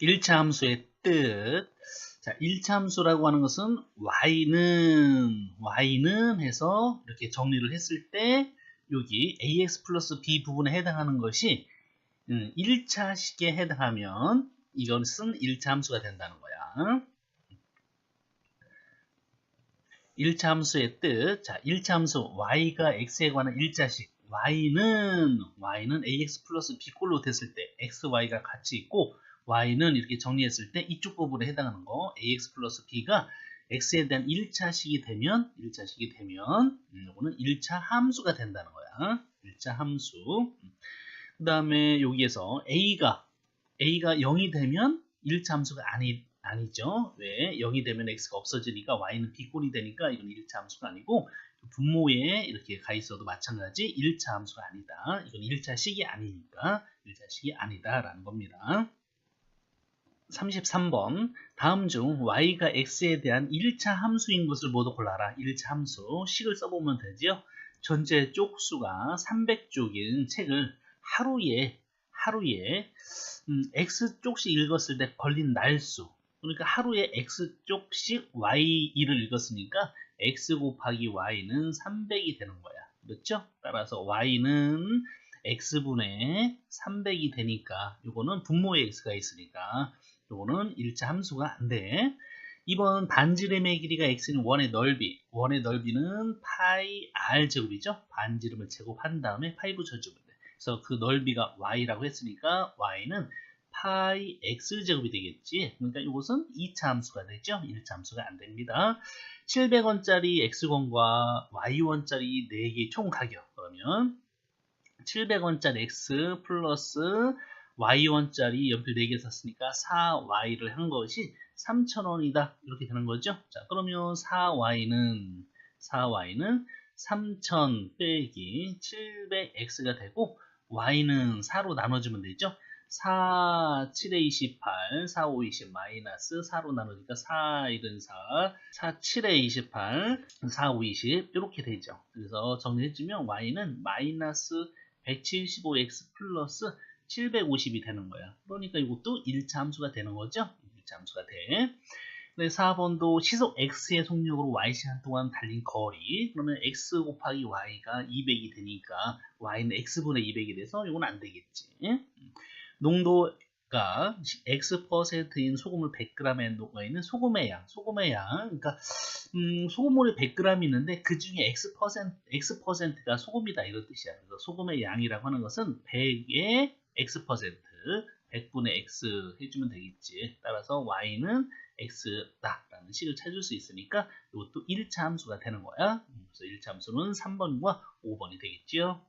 1차 함수의 뜻. 자, 1차 함수라고 하는 것은 y는 y는 해서 이렇게 정리를 했을 때 여기 ax 플러스 b 부분에 해당하는 것이 1차식에 음, 해당하면 이것은 1차 함수가 된다는 거야. 1차 함수의 뜻. 자, 1차 함수 y가 x에 관한 1차식 y는 y는 ax 플러스 b 꼴로 됐을 때 xy가 같이 있고 y는 이렇게 정리했을 때 이쪽 부분에 해당하는 거 ax 플러스 b가 x에 대한 1차식이 되면 1차식이 되면 음, 이거는 1차 함수가 된다는 거야. 1차 함수. 그 다음에 여기에서 a가 a가 0이 되면 1차 함수가 아니, 아니죠. 왜? 0이 되면 x가 없어지니까 y는 b꼴이 되니까 이건 1차 함수가 아니고 분모에 이렇게 가 있어도 마찬가지 1차 함수가 아니다. 이건 1차식이 아니니까 1차식이 아니다라는 겁니다. 33번 다음 중 y가 x에 대한 1차 함수인 것을 모두 골라라. 1차 함수 식을 써보면 되지요. 전체 쪽수가 300쪽인 책을 하루에 하루에 음, x쪽씩 읽었을 때 걸린 날수 그러니까 하루에 x쪽씩 y1을 읽었으니까 x 곱하기 y는 300이 되는 거야. 그렇죠? 따라서 y는 x분의 300이 되니까 이거는 분모에 x가 있으니까 요거는 1차 함수가 안 돼. 이번 반지름의 길이가 x는 원의 넓이. 원의 넓이는 파이 r 제곱이죠. 반지름을 제곱한 다음에 파이 붙여주면 돼. 그래서 그 넓이가 y라고 했으니까 y는 파이 x 제곱이 되겠지. 그러니까 이것은 2차 함수가 되죠. 1차 함수가 안 됩니다. 700원짜리 x권과 y원짜리 4개 총 가격. 그러면 700원짜리 x 플러스 y1짜리 연필 4개 샀으니까 4y를 한 것이 3,000원이다. 이렇게 되는 거죠. 자, 그러면 4y는 4y는 3,000 빼기 700x가 되고 y는 4로 나눠주면 되죠. 4, 7에 28, 4, 5, 20 마이너스 4로 나누니까 4, 1은 4, 4, 7에 28, 4, 5, 20 이렇게 되죠. 그래서 정리해주면 y는 마이너스 175x 플러스 750이 되는 거야. 그러니까 이것도 1차 함수가 되는 거죠. 1차 함수가 돼. 네, 4번도 시속 x의 속력으로 y시간 동안 달린 거리 그러면 x 곱하기 y가 200이 되니까 y는 x분의 200이 돼서 이건 안 되겠지. 농도가 x%인 소금을 100g에 녹아 있는 소금의 양, 소금의 양. 그러니까 음, 소금물이 100g 있는데 그 중에 x x가 소금이다 이런 뜻이야. 그래서 소금의 양이라고 하는 것은 100에 x%, 100분의 x 해주면 되겠지. 따라서 y는 x다 라는 식을 찾을 수 있으니까 이것도 1차 함수가 되는 거야. 그래서 1차 함수는 3번과 5번이 되겠지요.